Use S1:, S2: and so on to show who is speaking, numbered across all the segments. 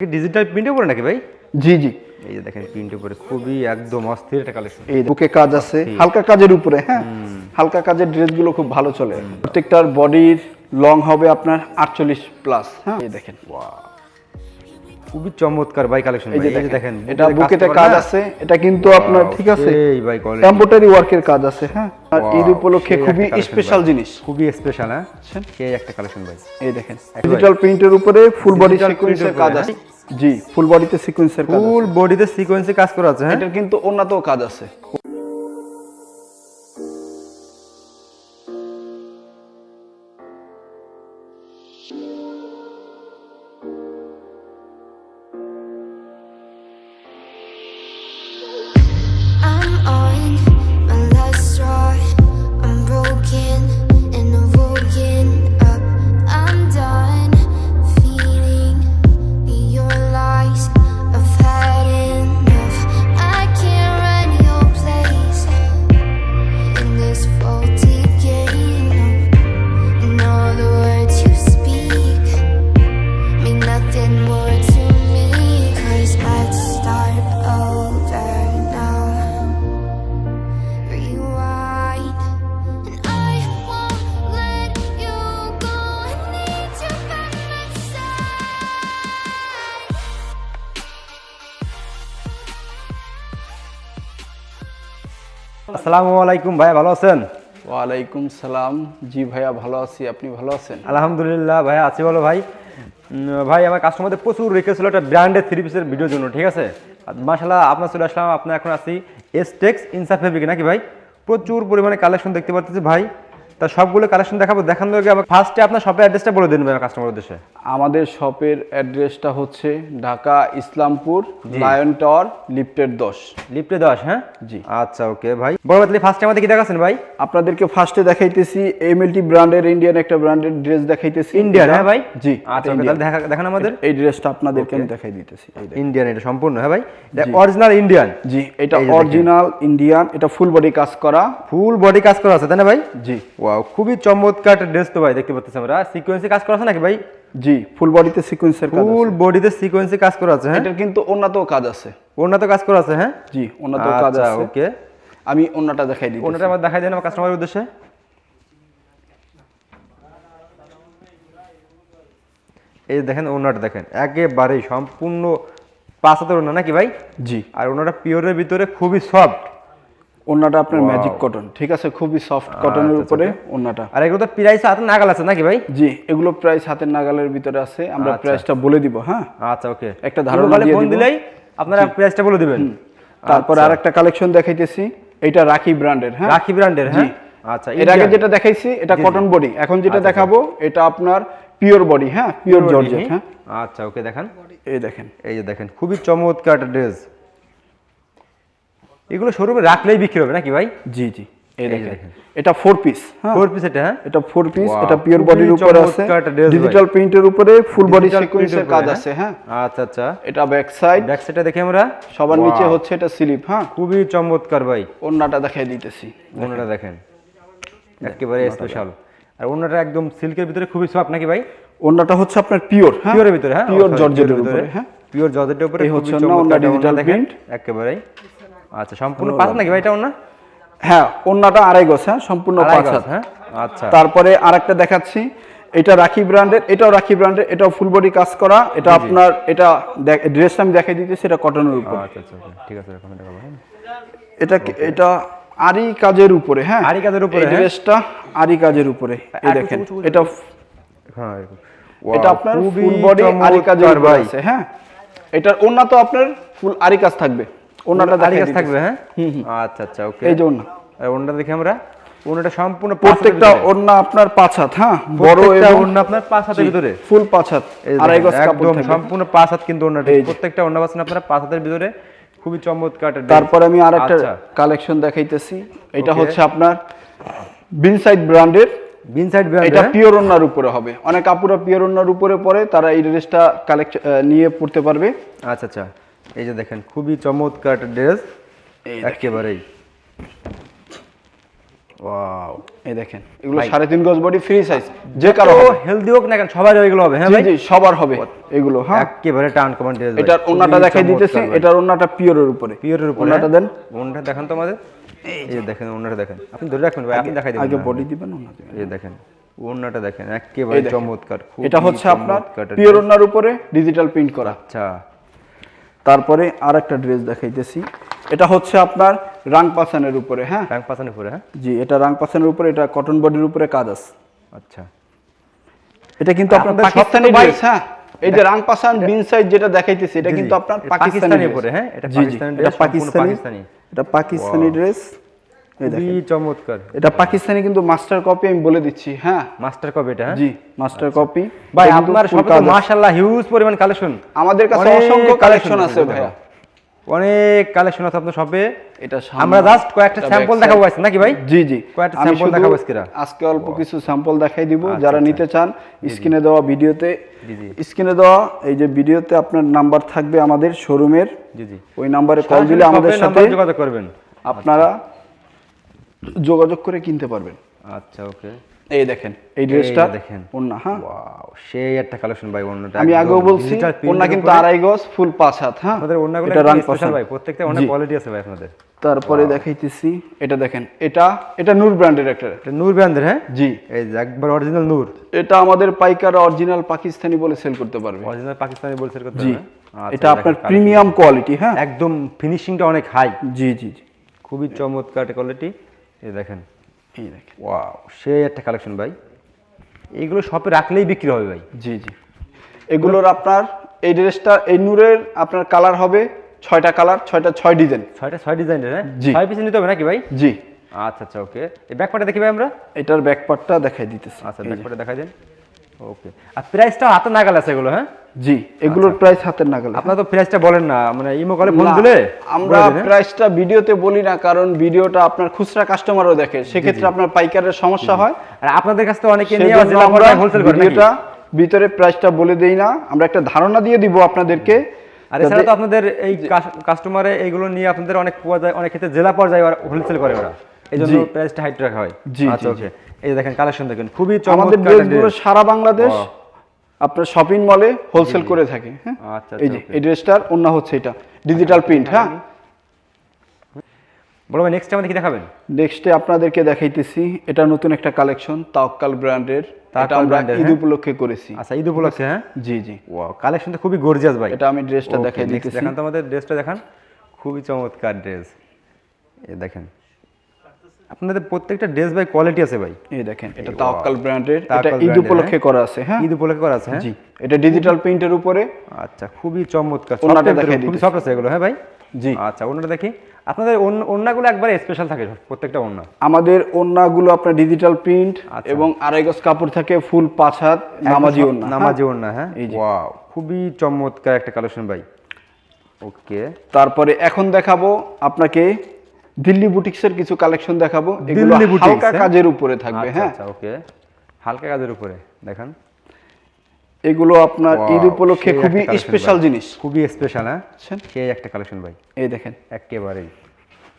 S1: Digital প্রিন্টে পড়ে নাকি ভাই?
S2: জি জি।
S1: এই যে দেখেন প্রিন্টে পড়ে খুবই একদম অস্থির একটা কালেকশন
S2: এই বুকে কাজ আছে হালকা কাজের উপরে হ্যাঁ? হালকা কাজের ড্রেসগুলো খুব ভালো চলে। প্রত্যেকটার বডির লং হবে আপনার আটচল্লিশ প্লাস হ্যাঁ? এই দেখেন।
S1: খুবই চমৎকার ভাই কালেকশন
S2: এই যে
S1: দেখেন
S2: এটা বুকেতে কাজ আছে এটা কিন্তু আপনার ঠিক আছে
S1: এই ভাই কোয়ালিটি
S2: এমব্রয়ডারি ওয়ার্কের কাজ আছে হ্যাঁ? আর ঈদ উপলক্ষে খুবই স্পেশাল জিনিস।
S1: খুবই স্পেশাল হ্যাঁ? সেই একটা কালেকশন ভাই।
S2: এই দেখেন ডিজিটাল প্রিন্টের উপরে ফুল বডি সিকোয়েন্সের কাজ আছে। জি ফুল বডিতে সিকোয়েন্সের কাজ
S1: ফুল বডিতে সিকোয়েন্সে কাজ করা আছে হ্যাঁ?
S2: এটার কিন্তু অন্যতেও কাজ আছে।
S1: আসসালামু আলাইকুম ভাই ভালো আছেন?
S2: ওয়ালাইকুম সালাম। জি ভাইয়া ভালো আছি। আপনি ভালো আছেন?
S1: আলহামদুলিল্লাহ ভাইয়া আছি ভালো ভাই। ভাই আমার কাস্টমারদের প্রচুর রেখেছিল একটা ব্র্যান্ডের থ্রি পিসের ভিডিওর জন্য ঠিক আছে? মাসাল্লাহ আপনার চলে আসলাম আপনার এখন আছি এসটেক্স ইনসা ফেব্রিক নাকি ভাই? প্রচুর পরিমাণে কালেকশন দেখতে পাচ্ছি ভাই। তা সবগুলো কালেকশন দেখাবো দেখানোর আগে আবার ফার্স্টে আপনার শপের অ্যাড্রেসটা বলে দিন কাস্টমার উদ্দেশ্যে।
S2: আমাদের শপের অ্যাড্রেসটা হচ্ছে ঢাকা ইসলামপুর লায়ন টাওয়ার লিফটের দশ।
S1: লিফটে দশ হ্যাঁ?
S2: জি।
S1: আচ্ছা ওকে ভাই। বড় বাতলি ফার্স্টে আমাদের কি দেখাচ্ছেন ভাই?
S2: আপনাদেরকে ফার্স্টে দেখাইতেছি এমএলটি ব্র্যান্ডের ইন্ডিয়ান একটা ব্র্যান্ডের ড্রেস দেখাইতেছি।
S1: ইন্ডিয়ান হ্যাঁ ভাই?
S2: জি
S1: আচ্ছা
S2: এটা
S1: তাহলে দেখা দেখান আমাদের।
S2: এই ড্রেসটা আপনাদেরকে আমি দেখাই দিতেছি
S1: ইন্ডিয়ান এটা সম্পূর্ণ হ্যাঁ ভাই? অরিজিনাল ইন্ডিয়ান
S2: জি এটা। অরিজিনাল ইন্ডিয়ান এটা ফুল বডি কাজ করা।
S1: ফুল বডি কাজ করা আছে তাই না ভাই?
S2: জি।
S1: ওয়াও খুবই চমৎকার একটা ড্রেস তো ভাই দেখতে পাচ্ছি আমরা। সিকোয়েন্সে কাজ করা আছে নাকি ভাই?
S2: জি ফুল বডিতে সিকোয়েন্সের কাজ
S1: ফুল বডিতে সিকোয়েন্সে কাজ করা আছে হ্যাঁ?
S2: এটার কিন্তু অন্যতেও কাজ আছে।
S1: ওনাতে কাজ করা আছে হ্যাঁ?
S2: জি অন্যতেও কাজ
S1: আচ্ছা
S2: আছে।
S1: ওকে
S2: আমি অন্যটা দেখাই দিই
S1: ওনাটা আমার দেখাই দেন আমার কাস্টমারের উদ্দেশ্যে। এই দেখেন ওনাটা দেখেন। একেবারেই সম্পূর্ণ পাঁচ হাতের ওনা নাকি ভাই?
S2: জি।
S1: আর ওনাটা পিওরের ভিতরে খুবই সফট
S2: অন্যটা আপনার ম্যাজিক কটন ঠিক আছে? খুবই সফট কটনের
S1: আচ্ছা,
S2: উপরে অন্যটা
S1: আর এগুলো তো প্রাইস হাতে নাগাল আছে নাকি ভাই?
S2: জি এগুলো প্রাইস হাতের নাগালের ভিতরে আছে। আমরা
S1: আচ্ছা।
S2: প্রাইসটা বলে দিব হ্যাঁ?
S1: আচ্ছা ওকে
S2: একটা ধারণা দিয়ে
S1: ফোন দিলেই আপনারা প্রাইসটা বলে দিবেন।
S2: তারপরে
S1: আচ্ছা।
S2: আরেকটা কালেকশন দেখাইতেছি। এটা রাখি ব্র্যান্ডের হ্যাঁ?
S1: রাখি ব্র্যান্ডের হ্যাঁ? আচ্ছা
S2: এর আগে যেটা দেখাইছি এটা। কটন বডি এখন যেটা
S1: আচ্ছা,
S2: দেখাবো এটা আপনার পিওর বডি হ্যাঁ? পিওর জর্জেট হ্যাঁ?
S1: আচ্ছা ওকে দেখান।
S2: এই দেখেন।
S1: এই যে দেখেন খুবই চমৎকার একটা ড্রেস এগুলো শোরুমে রাখলেই বিক্রি হবে নাকি ভাই?
S2: জি জি। এই
S1: এই
S2: দেখেন।
S1: দেখেন।
S2: এটা ফোর পিস
S1: ফোর পিস এটা
S2: এটা ফোর পিস এটা পিওর
S1: খুবই
S2: বডির উপরে আছে।
S1: চমৎকার ভাই।
S2: ডিজিটাল প্রিন্টের উপরে ফুল বডি সিকোয়েন্সের কাজ আছে হ্যাঁ।
S1: আচ্ছা আচ্ছা।
S2: এটা ব্যাক সাইড
S1: ব্যাক সাইডটা দেখি আমরা?
S2: সবার নিচে হচ্ছে এটা স্লিপ হ্যাঁ।
S1: খুবই চমৎকার ভাই।
S2: অন্যটা দেখাই দিতেছি।
S1: দেখেন। একেবারে স্পেশাল আর একদম সিল্কের ভিতরে খুবই সফট নাকি ভাই?
S2: অন্যটা হচ্ছে আপনার পিওর হ্যাঁ।
S1: পিওরের ভিতরে হ্যাঁ?
S2: পিওর জর্জেটের উপরে হ্যাঁ।
S1: পিওর জর্জেটের উপরে
S2: এই হচ্ছে ওনা,
S1: চমৎকার
S2: ওনা
S1: একটা আচ্ছা সম্পূর্ণ পাঁচ নাকি ভাই এটা ওনা
S2: হ্যাঁ অন্যটা আড়াই গজ হ্যাঁ সম্পূর্ণ পাঁচ হাত।
S1: হ্যাঁ? আচ্ছা।
S2: তারপরে আরেকটা দেখাচ্ছি এটা রাখি ব্র্যান্ডের এটাও রাখি ব্র্যান্ডের এটাও ফুল বডি কাজ করা এটা আপনার এটা ড্রেসটা আমি দেখাই দিতেছি এটা কটনের উপর।
S1: আচ্ছা আচ্ছা ঠিক আছে দেখাবো হ্যাঁ।
S2: এটা কি- এটা আরি কাজের উপরে হ্যাঁ?
S1: আরি কাজের উপরে।
S2: ড্রেসটা আরি কাজের উপরে এই দেখেন এটা
S1: হ্যাঁ
S2: এটা আপনার ফুল বডি আরি কাজের উপরে আছে হ্যাঁ? এটার ওন্না তো আপনার ফুল আরি কাজ থাকবে।
S1: কাজ
S2: দিতেছি।
S1: থাকবে হ্যাঁ। আচ্ছা আচ্ছা ওকে।
S2: এই যে
S1: আর ওনাটা দেখি আমরা। ওনাটা সম্পূর্ণ
S2: প্রত্যেকটা। ওন্না আপনার পাঁচ হাত হ্যাঁ? বড় এবং
S1: আপনার পাঁচ হাতের ভিতরে।
S2: ফুল পাঁচ হাত আড়াই গজ কাপড়
S1: একদম
S2: থাকবে।
S1: সম্পূর্ণ পাঁচ হাত কিন্তু ওনাটা। প্রত্যেকটা পাচ্ছেন আপনারা পাঁচ হাতের ভিতরে। খুবই চমৎকার।
S2: তারপরে আমি আরেকটা
S1: আচ্ছা।
S2: কালেকশন দেখাইতেছি। এটা হচ্ছে আপনার বিনসাইড ব্র্যান্ডের
S1: বিন সাইড
S2: এটা পিওর ওন্নার উপরে হবে। অনেক আপুরা পিওর ওন্নার উপরে পরে তারা এই ড্রেসটা কালেক্ট নিয়ে পড়তে পারবে।
S1: আচ্ছা আচ্ছা। এই যে দেখেন খুবই চমৎকার একটা ড্রেস একেবারেই। ওয়াও।
S2: এই দেখেন এগুলো সাড়ে তিন গজ বডি ফ্রি সাইজ যে কারও
S1: হেলদি হোক না কেন সবার এগুলো হবে হ্যাঁ ভাই?
S2: সবার হবে এগুলো হ্যাঁ।
S1: একেবারে টান কমান ড্রেস
S2: এটার ওন্নাটা দেখাই দিতেছি এটার ওন্নাটা পিওরের উপরে।
S1: পিওরের উপরে
S2: ওন্নাটা দেন।
S1: ওন্নাটা দেখেন তো আমাদের। এই যে। দেখেন ওন্নাটা দেখেন। আপনি ধরে রাখবেন ভাই আপনি দেখাই দিবেন
S2: আগে বডি দিবেন ওন্না দিবেন।
S1: এই দেখেন ওন্নাটা দেখেন একেবারে চমৎকার
S2: এটা হচ্ছে আপনার পিওর ওন্নার উপরে ডিজিটাল প্রিন্ট করা।
S1: আচ্ছা।
S2: তারপরে আর একটা ড্রেস দেখাইতেছি। এটা হচ্ছে আপনার রাং পাসানের উপরে হ্যাঁ?
S1: রাং পাসানের উপরে হ্যাঁ?
S2: জি এটা রাং পাসানের উপরে এটা কটন বডির উপরে কাজ আছে।
S1: আচ্ছা।
S2: এটা কিন্তু আপনার
S1: আপনাদের
S2: পাকিস্তানি ড্রেস হ্যাঁ? এই যে রাং পাসান বিন সাইজ যেটা দেখাইতেছি এটা কিন্তু আপনার পাকিস্তানি
S1: উপরে, হ্যাঁ? এটা পাকিস্তানি
S2: এটা পাকিস্তানি। এটা পাকিস্তানি ড্রেস।
S1: খুবই চমৎকার।
S2: এটা পাকিস্তানি কিন্তু মাস্টার কপি আমি বলে দিচ্ছি হ্যাঁ?
S1: মাস্টার কপি এটা হ্যাঁ?
S2: জি মাস্টার কপি
S1: ভাই আপনার সবে মাশাআল্লাহ হিউজ পরিমাণ কালেকশন
S2: আমাদের কাছে অসংখ্য কালেকশন আছে ভাইয়া।
S1: অনেক কালেকশন আছে আপনার শপে
S2: এটা
S1: আমরা জাস্ট কয়েকটা স্যাম্পল দেখাবো আজকে নাকি ভাই?
S2: জি জি।
S1: কয়েকটা স্যাম্পল দেখাবো আজকে
S2: আজকে অল্প কিছু স্যাম্পল দেখাই দিব
S1: আচ্ছা,
S2: যারা
S1: আচ্ছা।
S2: নিতে চান স্ক্রিনে দেওয়া ভিডিওতে।
S1: জি, জি।
S2: স্ক্রিনে দেওয়া এই যে ভিডিওতে আপনার নাম্বার থাকবে আমাদের শোরুমের
S1: জি জি।
S2: ওই নাম্বারে কল দিলে আমাদের সাথে
S1: যোগাযোগ করবেন।
S2: আপনারা যোগাযোগ করে কিনতে পারবেন।
S1: আচ্ছা ওকে।
S2: এই দেখেন এই ড্রেসটা
S1: দেখেন।
S2: ওন্না হ্যাঁ।
S1: ওয়াও সেই একটা কালেকশন ভাই অন্যটা
S2: আমি আগেও বলছি ওন্না কিন্তু আড়াই গজ ফুল পাঁচ হাত হ্যাঁ।
S1: আমাদের অন্যগুলো
S2: এটা
S1: স্পেশাল ভাই প্রত্যেকটা অনেক কোয়ালিটি আছে ভাই আপনাদের।
S2: তারপরে দেখাইতেছি এটা দেখেন এটা এটা নূর ব্র্যান্ডের একটা।
S1: এটা নূর ব্র্যান্ডের হ্যাঁ?
S2: জি।
S1: এই যে একবার অরিজিনাল নূর।
S2: এটা আমাদের পাইকার অরিজিনাল পাকিস্তানি বলে সেল করতে পারবে।
S1: অরিজিনাল পাকিস্তানি বলে সেল করতে
S2: জি।
S1: হবে, হ্যাঁ? আচ্ছা,
S2: এটা আপনার প্রিমিয়াম কোয়ালিটি হ্যাঁ।
S1: একদম ফিনিশিংটা অনেক হাই
S2: জি জি জি।
S1: খুবই চমৎকার কোয়ালিটি এই দেখেন।
S2: এই দেখেন।
S1: ওয়াও সেই একটা কালেকশন ভাই। এইগুলো শপে রাখলেই বিক্রি হবে ভাই।
S2: জি জি। এগুলোর আপনার এই ড্রেসটা এই নূরের আপনার কালার হবে ছয়টা কালার ছয়টা ছয় ডিজাইন
S1: ছয়টা ছয় ডিজাইনের হ্যাঁ?
S2: জি।
S1: ছয় পিস নিতে হবে নাকি ভাই?
S2: জি।
S1: আচ্ছা আচ্ছা ওকে এই ব্যাকপার্টে দেখি ভাই আমরা।
S2: এটার ব্যাক পার্টটা দেখাই দিতেছি।
S1: আচ্ছা
S2: এই যে।
S1: ব্যাকপার্টে দেখাই দেন। ওকে আর প্রাইসটা হাতে নাগাল আছে এগুলো হ্যাঁ?
S2: জি এগুলোর প্রাইস হাতের নাগালে।
S1: আপনারা তো প্রাইসটা বলেন না মানে ইমো কলে ফোন দিলে
S2: আমরা? প্রাইসটা ভিডিওতে বলি না কারণ ভিডিওটা আপনার খুচরা কাস্টমারও দেখে। সেক্ষেত্রে আপনার পাইকারের সমস্যা হয়।
S1: আর আপনাদের কাছ থেকে অনেকে নিয়ে জেলা
S2: আমরা
S1: হোলসেল করে?
S2: ভিডিওটা ভিতরে প্রাইসটা বলে দেই না। আমরা একটা ধারণা দিয়ে দিব আপনাদেরকে।
S1: আর এছাড়া তো আপনাদের এই কাস্টমারে এইগুলো নিয়ে আপনাদের অনেক অনেক ক্ষেত্রে জেলা পর্যায়ে হোলসেল করে ওরা। এই জন্য প্রাইসটা হাইট রাখা হয়।
S2: জি,
S1: আচ্ছা ওকে এই দেখেন কালেকশন দেখেন। খুবই
S2: আমাদের ড্রেসগুলো সারা বাংলাদেশ. আপনার শপিং মলে হোলসেল করে থাকে হ্যাঁ?
S1: আচ্ছা,
S2: এই
S1: আচ্ছা,
S2: যে এই ড্রেসটার অন্য হচ্ছে এটা ডিজিটাল প্রিন্ট হ্যাঁ।
S1: বলো ভাই নেক্সট আমাদের কি দেখাবেন?
S2: নেক্সটে আপনাদেরকে দেখাইতেছি এটা নতুন একটা কালেকশন তাওক্কাল ব্র্যান্ডের। এটা আমরা ঈদ
S1: হ্যাঁ?
S2: উপলক্ষে করেছি।
S1: আচ্ছা ঈদ উপলক্ষে হ্যাঁ?
S2: জি জি।
S1: ওয়াও কালেকশন তো খুবই গর্জিয়াস ভাই।
S2: এটা আমি ড্রেসটা দেখাই দিতেছি।
S1: দেখান তো আমাদের ড্রেসটা দেখান। খুবই চমৎকার ড্রেস। এই দেখেন। আপনাদের প্রত্যেকটা ড্রেস ভাই কোয়ালিটি আছে ভাই।
S2: এই দেখেন এটা
S1: Wow.
S2: তাওক্কাল ব্র্যান্ডের এটা ঈদ উপলক্ষে করা আছে হ্যাঁ?
S1: ঈদ উপলক্ষে করা আছে হ্যাঁ?
S2: জি এটা ডিজিটাল প্রিন্টের উপরে।
S1: আচ্ছা খুবই চমৎকার। Soft এর খুবই সফট আছে এগুলো হ্যাঁ ভাই?
S2: জি।
S1: আচ্ছা ওনাটা দেখি। আপনাদের ওড়নাগুলো একবারে স্পেশাল থাকে প্রত্যেকটা ওড়না।
S2: আমাদের ওন্নাগুলো আপনার ডিজিটাল প্রিন্ট
S1: আচ্ছা।
S2: এবং আড়াই গজ কাপড় থাকে ফুল পাঁচ হাত নামাজি ওন্না হ্যাঁ?
S1: নামাজি ওড়না হ্যাঁ?
S2: এই যে।
S1: ওয়াও খুবই চমৎকার একটা কালেকশন ভাই। ওকে
S2: তারপরে এখন দেখাবো আপনাকে দিল্লি বুটিক্সের কিছু কালেকশন দেখাবো। এগুলো হালকা
S1: হ্যাঁ?
S2: কাজের উপরে থাকবে
S1: আচ্ছা
S2: হ্যাঁ?
S1: আচ্ছা ওকে। হালকা কাজের উপরে দেখান।
S2: এগুলো আপনার ঈদ উপলক্ষে খুবই স্পেশাল জিনিস।
S1: খুবই স্পেশাল হ্যাঁ? সেই একটা কালেকশন ভাই।
S2: এই দেখেন।
S1: একেবারেই।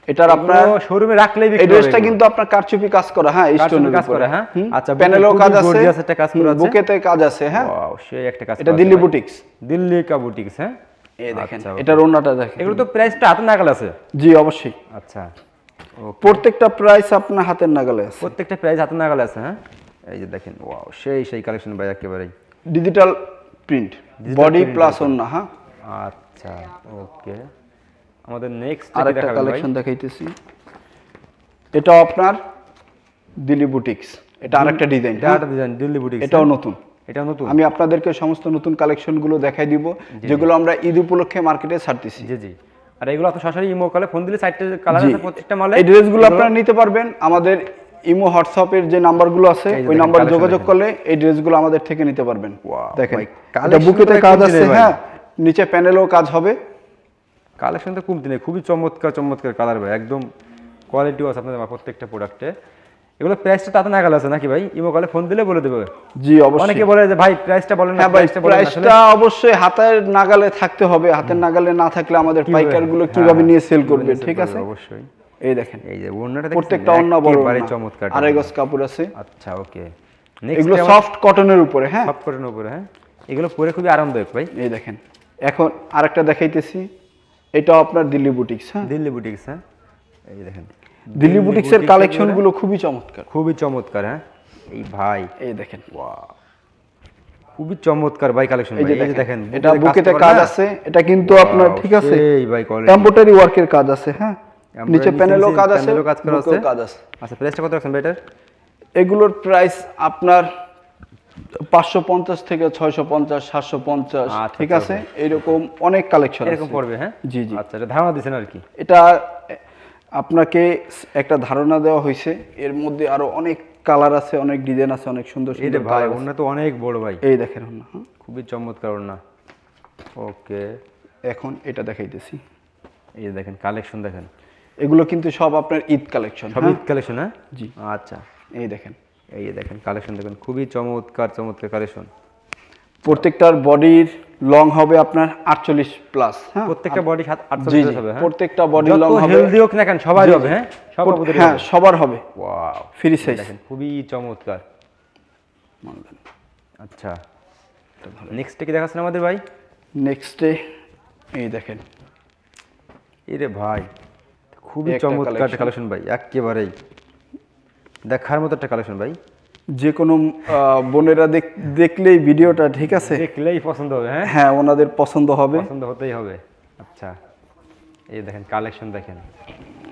S2: এটার আপনার
S1: শোরুমে রাখলেই
S2: এই ড্রেসটা কিন্তু আপনার কারচুপি কাজ করা হ্যাঁ স্টোনের
S1: কাজ করা, হ্যাঁ? আচ্ছা,
S2: প্যানেলও কাজ আছে।
S1: gorgeous একটা কাজ করা আছে।
S2: বুকেতে কাজ আছে হ্যাঁ?
S1: Wow, সেই একটা কাজ
S2: এটা দিল্লি বুটিক্স।
S1: দিল্লি কা বুটিক্স হ্যাঁ?
S2: এই দেখেন এটার ওন্নাটা দেখেন।
S1: এগুলো তো প্রাইসটা হাতে নাগাল আছে?
S2: জি অবশ্যই।
S1: আচ্ছা
S2: প্রত্যেকটা প্রাইস আপনার হাতের নাগালে আছে।
S1: প্রত্যেকটা প্রাইস হাতে নাগাল আছে হ্যাঁ? এই যে দেখেন ওয়াও সেই সেই কালেকশন ভাই একেবারেই।
S2: ডিজিটাল প্রিন্ট বডি প্লাস ওন্না হ্যাঁ?
S1: আচ্ছা ওকে। আমাদের নেক্সট
S2: আর একটা কালেকশন দেখাইতেছি। এটাও আপনার দিল্লি বুটিক্স এটা আরেকটা ডিজাইন
S1: এটা ডিজাইন দিল্লি বুটিক্স
S2: এটাও নতুন।
S1: এটাও নতুন।
S2: আমি আপনাদেরকে সমস্ত নতুন কালেকশনগুলো দেখাই দিব যেগুলো আমরা ঈদ উপলক্ষে মার্কেটে ছাড়তেছি।
S1: জি জি। আর এগুলো আপনি সরাসরি ইমো কলে ফোন দিলে চারটে কালার আছে প্রত্যেকটা মালে
S2: এই ড্রেসগুলো আপনারা নিতে পারবেন। আমাদের ইমো হোয়াটসঅ্যাপের যে নাম্বারগুলো আছে ওই নাম্বারে যোগাযোগ করলে এই ড্রেসগুলো আমাদের থেকে নিতে পারবেন। দেখেন এটা বুকেতে কাজ আছে হ্যাঁ নিচে প্যানেলও কাজ হবে।
S1: কালেকশন তো কমতি নেই খুবই চমৎকার চমৎকার কালার ভাই একদম কোয়ালিটিও আছে আপনাদের প্রত্যেকটা প্রোডাক্টে এগুলো প্রাইসটা তাতে নাগাল আছে নাকি ভাই? ইমো কলে ফোন দিলে বলে দেবে।
S2: জি অবশ্যই।
S1: অনেকে বলে যে ভাই প্রাইসটা বলেন না
S2: হ্যাঁ
S1: প্রাইসটা বলেন আসলে
S2: প্রাইসটা অবশ্যই হাতের নাগালে থাকতে হবে। হাতের নাগালে না থাকলে আমাদের
S1: কীভাবে?
S2: পাইকারগুলো
S1: হ্যাঁ,
S2: কীভাবে নিয়ে সেল করবে ঠিক আছে?
S1: অবশ্যই।
S2: এই দেখেন
S1: এই যে ওড়নাটা দেখছেন?
S2: প্রত্যেকটা অন্য বড় ওড়না।
S1: চমৎকার
S2: আড়াই গজ কাপড় আছে।
S1: আচ্ছা ওকে
S2: এগুলো সফট কটনের উপরে হ্যাঁ?
S1: সব কটনের উপরে হ্যাঁ? এগুলো পরে খুবই আরামদায়ক ভাই।
S2: এই দেখেন এখন আরেকটা দেখাইতেছি। এটাও আপনার দিল্লি বুটিক্স হ্যাঁ?
S1: দিল্লি বুটিক্স হ্যাঁ? এই দেখেন।
S2: দিল্লি বুটিক্সের
S1: বুটিক্সের
S2: কালেকশনগুলো খুবই চমৎকার।
S1: খুবই চমৎকার হ্যাঁ? এই ভাই।
S2: এই দেখেন।
S1: খুবই চমৎকার ভাই কালেকশন
S2: এই যে দেখেন। এটা বুকেতে কাজ আছে। এটা কিন্তু আপনার ঠিক আছে?
S1: সেই ভাই কোয়ালিটি
S2: এমব্রয়ডারি ওয়ার্কের কাজ আছে হ্যাঁ? নিচে প্যানেলও কাজ আছে প্যানেলও
S1: কাজ করা আছে।
S2: কাজ আছে।
S1: আচ্ছা প্রাইসটা কত রাখছেন ভাই এটার?
S2: এগুলোর প্রাইস আপনার পাঁচশো পঞ্চাশ থেকে ছয়শো পঞ্চাশ সাতশো পঞ্চাশ
S1: আচ্ছা,
S2: ঠিক
S1: আচ্ছা,
S2: আছে? এরকম অনেক কালেকশন
S1: এরকম পড়বে হ্যাঁ?
S2: জি, জি।
S1: আচ্ছা এটা ধারণা দিছেন আর কি?
S2: এটা আপনাকে একটা ধারণা দেওয়া হয়েছে। এর মধ্যে আরও অনেক কালার আছে অনেক ডিজাইন আছে অনেক সুন্দর সুন্দর
S1: ভাই। ওনা তো অনেক বড় ভাই।
S2: এই দেখেন ওড়না, হ্যাঁ।
S1: খুবই চমৎকার ওনা ওকে।
S2: এখন এটা দেখাইতেছি।
S1: এই দেখেন কালেকশন দেখেন।
S2: এগুলো কিন্তু সব আপনার ঈদ কালেকশন
S1: সব ঈদ কালেকশন হ্যাঁ?
S2: জি।
S1: আচ্ছা।
S2: এই দেখেন।
S1: এই দেখেন কালেকশন দেখেন খুবই চমৎকার চমৎকার কালেকশন
S2: প্রত্যেকটার বডির লং হবে আপনার আটচল্লিশ প্লাস হ্যাঁ?
S1: প্রত্যেকটা বডি সাত
S2: জি,
S1: আটচল্লিশ
S2: জি,
S1: হবে হ্যাঁ?
S2: প্রত্যেকটা
S1: যত
S2: long হবে-
S1: হেলদি হোক না কেন হবে হ্যাঁ? সবার
S2: হ্যাঁ সবার হবে।
S1: ওয়াও
S2: ফ্রি সাইজ
S1: দেখেন খুবই চমৎকার। আচ্ছা। নেক্সট কি দেখাচ্ছেন আমাদের ভাই?
S2: নেক্সটে এই দেখেন।
S1: এই রে ভাই খুবই চমৎকার কালেকশন ভাই একেবারেই। দেখার মতো একটা কালেকশন ভাই।
S2: যে কোনো বোনেরা দেখ- দেখলেই ভিডিওটা ঠিক আছে।
S1: দেখলেই পছন্দ হবে হ্যাঁ?
S2: হ্যাঁ ওনাদের পছন্দ হবে।
S1: পছন্দ হতেই হবে। আচ্ছা এই দেখেন কালেকশন দেখেন।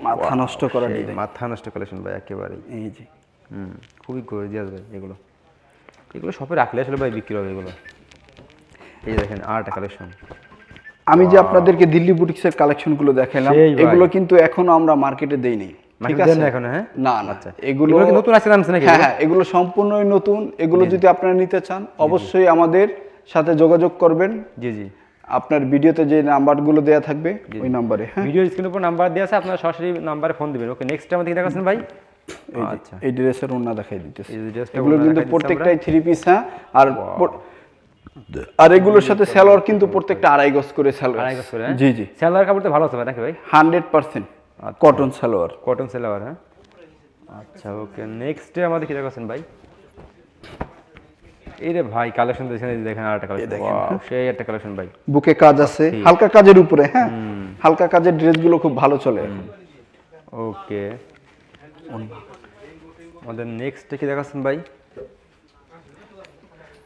S2: মাথা নষ্ট করা
S1: মাথা নষ্ট কালেকশন ভাই একেবারেই।
S2: এই যে।
S1: হুম খুবই গর্জিয়াস ভাই এগুলো। এগুলো শপে রাখলে আসলে ভাই বিক্রি হবে এগুলো। এই দেখেন আরেকটা কালেকশন
S2: আমি যে আপনাদেরকে দিল্লি বুটিক্সের কালেকশনগুলো দেখালাম এগুলো কিন্তু এখনও আমরা মার্কেটে দেইনি ঠিক আছে?
S1: দেন হ্যাঁ?
S2: না না।
S1: আচ্ছা।
S2: এগুলো
S1: নতুন আসছে নামছে নাকি?
S2: হ্যাঁ
S1: এগুলো?
S2: হ্যাঁ সম্পূর্ণই নতুন। এগুলো যদি আপনারা নিতে চান অবশ্যই আমাদের সাথে যোগাযোগ করবেন।
S1: জি জি।
S2: আপনার ভিডিওতে যে নাম্বারগুলো দেয়া থাকবে ওই নাম্বারে
S1: ভিডিও স্ক্রিনের উপর নাম্বার দেওয়া আছে আপনারা সরাসরি নাম্বারে ফোন দিবেন। ওকে নেক্সট আমাদের দেখাচ্ছেন ভাই? আচ্ছা।
S2: এই ড্রেসের ওন্না দেখাই দিতেছি। এগুলো কিন্তু প্রত্যেকটাই থ্রি পিস হ্যাঁ? আর আর এগুলোর সাথে সালোয়ার কিন্তু প্রত্যেকটা আড়াই গজ করে
S1: হ্যাঁ?
S2: জি জি।
S1: স্যালোয়ার কাপড় তো ভালো আছে নাকি ভাই।
S2: Hundred percent. Cotton salwar.
S1: Cotton salwar হ্যাঁ? আচ্ছা ওকে নেক্সটে আমাদের কি দেখাচ্ছেন ভাই? এই রে ভাই কালেকশন দেখছেন এই দেখেন আরেকটা কালেকশন ওয়াও সেই একটা কালেকশন ভাই।
S2: বুকে কাজ আছে হালকা কাজের উপরে হ্যাঁ? হালকা কাজের ড্রেসগুলো খুব ভালো চলে।
S1: ওকে। আমাদের নেক্সট কি দেখাচ্ছেন ভাই?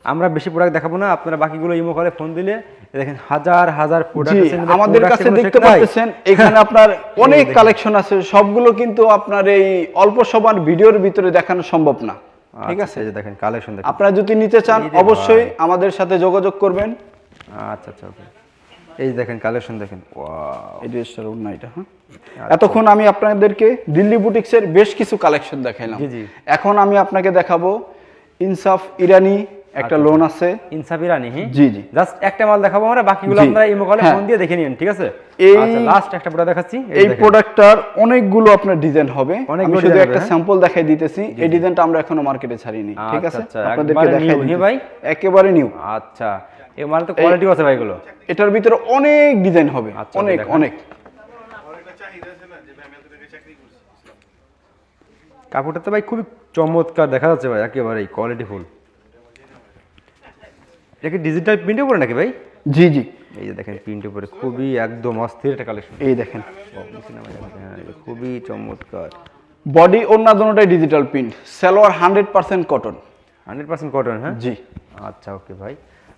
S1: আমরা বেশি প্রোডাক্ট দেখাবো না আপনারা বাকিগুলো ইমো করে ফোন দিলে দেখেন হাজার হাজার
S2: আমাদের কাছে দেখতে পাচ্ছেন এখানে আপনার অনেক কালেকশন আছে সবগুলো কিন্তু আপনার এই অল্প সবার ভিডিওর ভিতরে দেখানো সম্ভব না। ঠিক আছে?
S1: যে দেখেন কালেকশন দেখেন।
S2: আপনারা যদি নিতে চান অবশ্যই আমাদের সাথে যোগাযোগ করবেন।
S1: আচ্ছা আচ্ছা ওকে। এই যে দেখেন কালেকশন দেখেন।
S2: এই ড্রেসটার ওড়না এটা হ্যাঁ? এতক্ষণ আমি আপনাদেরকে দিল্লি বুটিক্সের বেশ কিছু কালেকশন দেখাইলাম। এখন আমি আপনাকে দেখাবো ইনসাফ ইরানি একটা লোন আছে।
S1: ইনসাফি রানী হ্যাঁ?
S2: জি, জি।
S1: জাস্ট একটা মাল দেখাবো আমরা বাকিগুলো। আপনারা ইমো কলে
S2: হ্যাঁ।
S1: ফোন দিয়ে দেখে নিন ঠিক আছে?
S2: এই-
S1: আচ্ছা লাস্ট একটা প্রোডাক্ট দেখাচ্ছি
S2: এই প্রোডাক্টটার অনেকগুলো আপনার ডিজাইন হবে। আমি
S1: অনেকগুলো
S2: শুধু একটা
S1: হ্যাঁ?
S2: স্যাম্পল দেখাই দিতেছি। এই ডিজাইনটা আমরা এখনও মার্কেটে ছাড়িনি ঠিক
S1: আচ্ছা,
S2: আছে?
S1: আচ্ছা,
S2: আপনাদেরকে দেখাই
S1: হ্যাঁ ভাই?
S2: একেবারে নিউ
S1: আচ্ছা এই মাল তো কোয়ালিটি আছে ভাই এগুলো।
S2: এটার ভিতরে অনেক ডিজাইন হবে
S1: আচ্ছা,
S2: অনেক অনেক।
S1: কাপড়টা তো ভাই খুবই চমৎকার দেখা যাচ্ছে ভাই একেবারেই কোয়ালিটি ফুল এটা কি ডিজিটাল প্রিন্টে পড়ে নাকি ভাই?
S2: জি জি।
S1: এই যে দেখেন প্রিন্টে পরে খুবই একদম অস্থির একটা কালেকশন
S2: এই দেখেন।
S1: হ্যাঁ খুবই চমৎকার।
S2: বডি অন্য দুটোটাই digital print salwar hundred percent cotton
S1: hundred percent cotton হ্যাঁ?
S2: জি।
S1: আচ্ছা ওকে ভাই।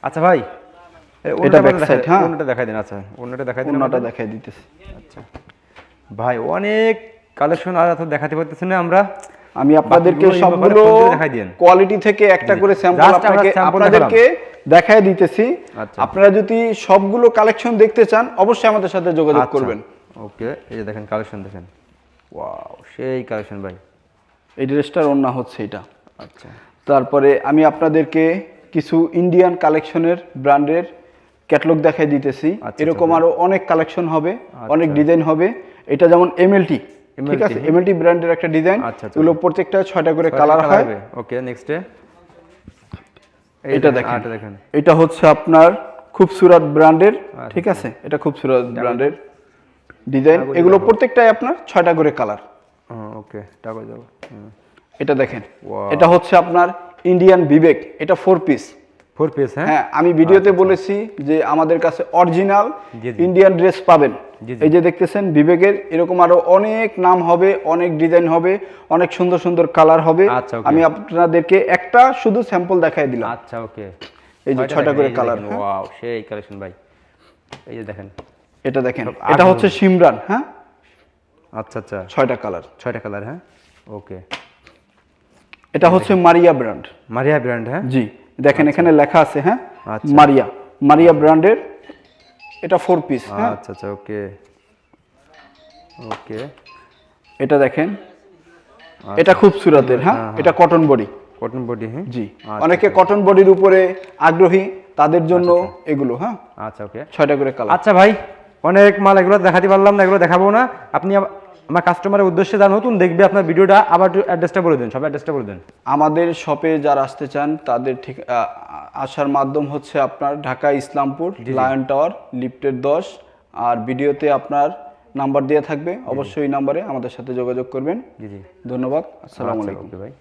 S1: আচ্ছা ভাই
S2: এটা back হ্যাঁ।
S1: ওড়নাটা দেখাই দিন আচ্ছা ওড়নাটা দেখাই দিন
S2: অন্যটা দেখাই দিতেছি।
S1: আচ্ছা। ভাই অনেক কালেকশন আর এত দেখাতে পারতেছি না আমরা।
S2: আমি আপনাদেরকে সবগুলো। কোয়ালিটি থেকে একটা করে স্যাম্পল আপনাকে আপনাদেরকে দেখায় দিতেছি।
S1: আচ্ছা।
S2: আপনারা যদি সবগুলো কালেকশন দেখতে চান অবশ্যই আমাদের সাথে যোগাযোগ করবেন।
S1: ওকে এই যে দেখেন কালেকশন দেখেন। ওয়াও সেই কালেকশন ভাই।
S2: এই ড্রেসটার অন্য হচ্ছে এটা।
S1: আচ্ছা।
S2: তারপরে আমি আপনাদেরকে কিছু ইন্ডিয়ান কালেকশনের ব্র্যান্ডের ক্যাটালগ দেখাই দিতেছি।
S1: আচ্ছা,
S2: এরকম আরও অনেক কালেকশন হবে অনেক
S1: আচ্ছা।
S2: ডিজাইন হবে। এটা যেমন এমএলটি ঠিক আছে? এমএলটি ব্র্যান্ডের একটা ডিজাইন
S1: আচ্ছা, আচ্ছা।
S2: এগুলো প্রত্যেকটা ছয়টা করে কালার হয়।
S1: ওকে নেক্সটে
S2: এটা দেখেন
S1: এটা দেখেন।
S2: এটা হচ্ছে আপনার খুবসুরত ব্র্যান্ডের
S1: আচ্ছা।
S2: ঠিক আছে? এটা খুবসুরত ব্র্যান্ডের ডিজাইন। এগুলো প্রত্যেকটাই আপনার ছয়টা করে কালার।
S1: ওকে টাকা যাব।
S2: এটা দেখেন। এটা হচ্ছে আপনার ইন্ডিয়ান বিবেক এটা ফোর পিস
S1: ফোর পিস হ্যাঁ?
S2: আমি ভিডিওতে বলেছি যে আমাদের কাছে অরিজিনাল। ইন্ডিয়ান ড্রেস পাবেন। এই যে দেখতেছেন বিবেকের এরকম আরও অনেক নাম হবে অনেক ডিজাইন হবে অনেক সুন্দর সুন্দর কালার হবে।
S1: আচ্ছা,
S2: আমি আপনাদেরকে একটা শুধু স্যাম্পল দেখাই দিলাম।
S1: আচ্ছা ওকে।
S2: এই যে ছয়টা করে কালার হ্যাঁ?
S1: ওয়াও সেই কালেকশন ভাই। এই যে দেখেন।
S2: এটা দেখেন এটা হচ্ছে সিমরান হ্যাঁ?
S1: আচ্ছা আচ্ছা।
S2: ছয়টা কালার।
S1: ছয়টা কালার হ্যাঁ? ওকে।
S2: এটা হচ্ছে মারিয়া ব্র্যান্ড।
S1: মারিয়া ব্র্যান্ড হ্যাঁ?
S2: জি দেখেন এখানে লেখা আছে হ্যাঁ?
S1: আচ্ছা।
S2: মারিয়া। মারিয়া ব্র্যান্ডের এটা ফোর পিস হ্যাঁ?
S1: আচ্ছা আচ্ছা ওকে ওকে
S2: এটা দেখেন। এটা খুব সুরাতের হ্যাঁ? এটা কটন বডি
S1: কটন বডি হ্যাঁ?
S2: জি।
S1: আচ্ছা,
S2: অনেকে কটন বডির উপরে আগ্রহী তাদের জন্য এগুলো হ্যাঁ?
S1: আচ্ছা ওকে
S2: ছয়টা করে কালার
S1: আচ্ছা ভাই অনেক মাল এগুলো দেখাতে পারলাম না এগুলো দেখাবো না। আপনি আমার কাস্টমারের উদ্দেশ্যে যারা নতুন দেখবে আপনার ভিডিওটা আবার অ্যাড্রেসটা বলে দেন সব অ্যাড্রেসটা বলে দেন।
S2: আমাদের শপে যারা আসতে চান তাদের ঠিক আসার মাধ্যম হচ্ছে আপনার ঢাকা ইসলামপুর লায়ন টাওয়ার লিফটের দশ। আর ভিডিওতে আপনার নাম্বার দেওয়া থাকবে অবশ্যই এই নাম্বারে আমাদের সাথে যোগাযোগ করবেন।
S1: জি জি।
S2: ধন্যবাদ আসসালামু
S1: আচ্ছা,
S2: আলাইকুম।
S1: ভাই